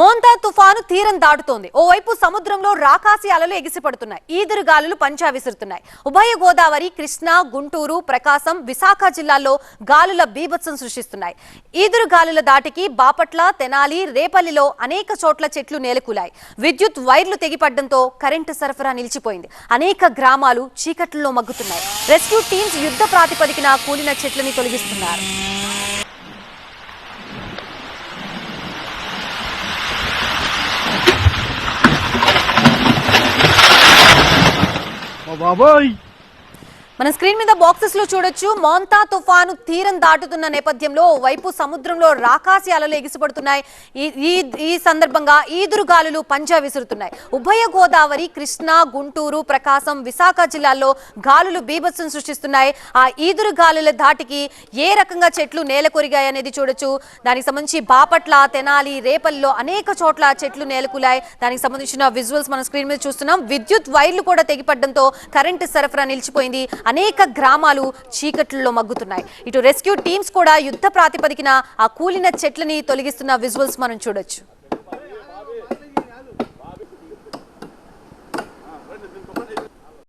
మోంతా తుఫాను తీరం దాటుతోంది. ఓవైపు సముద్రంలో రాకాసి అలలు ఎగిసిపడుతున్నాయి. ఈదురు గాలులు పంచా విసురుతున్నాయి. ఉభయ గోదావరి కృష్ణా గుంటూరు ప్రకాశం విశాఖ జిల్లాల్లో గాలుల బీభత్సం సృష్టిస్తున్నాయి. ఈదురు గాలుల దాటికి బాపట్ల తెనాలి రేపల్లిలో అనేక చోట్ల చెట్లు నేలకూలాయి. విద్యుత్ వైర్లు తెగిపడడంతో కరెంటు సరఫరా నిలిచిపోయింది. అనేక గ్రామాలు చీకట్లలో మగ్గుతున్నాయి. రెస్క్యూ టీమ్స్ యుద్ధ ప్రాతిపదికన కూలిన చెట్లని తొలగిస్తున్నారు. Бабай! మన స్క్రీన్ మీద బాక్సెస్లో చూడొచ్చు. మోంతా తుఫాను తీరం దాటుతున్న నేపథ్యంలో వైపు సముద్రంలో రాకాసి అలలు ఎగిసిపడుతున్నాయి. ఈ ఈ ఈ సందర్భంగా ఈదురు గాలులు పంజా విసురుతున్నాయి. ఉభయ గోదావరి కృష్ణా గుంటూరు ప్రకాశం విశాఖ జిల్లాల్లో గాలులు బీభత్సం సృష్టిస్తున్నాయి. ఆ ఈదురు గాలుల ధాటికి ఏ రకంగా చెట్లు నేల కొరిగాయి అనేది చూడొచ్చు. దానికి సంబంధించి బాపట్ల తెనాలి రేపల్లో అనేక చోట్ల చెట్లు నేలకూలాయి. దానికి సంబంధించిన విజువల్స్ మనం స్క్రీన్ మీద చూస్తున్నాం. విద్యుత్ వైర్లు కూడా తెగిపడడంతో కరెంటు సరఫరా నిలిచిపోయింది. అనేక గ్రామాలు చీకట్లలో మగ్గుతున్నాయి. ఇటు రెస్క్యూ టీమ్స్ కూడా యుద్ధ ప్రాతిపదికన ఆ కూలిన చెట్లని తొలగిస్తున్న విజువల్స్ మనం చూడొచ్చు.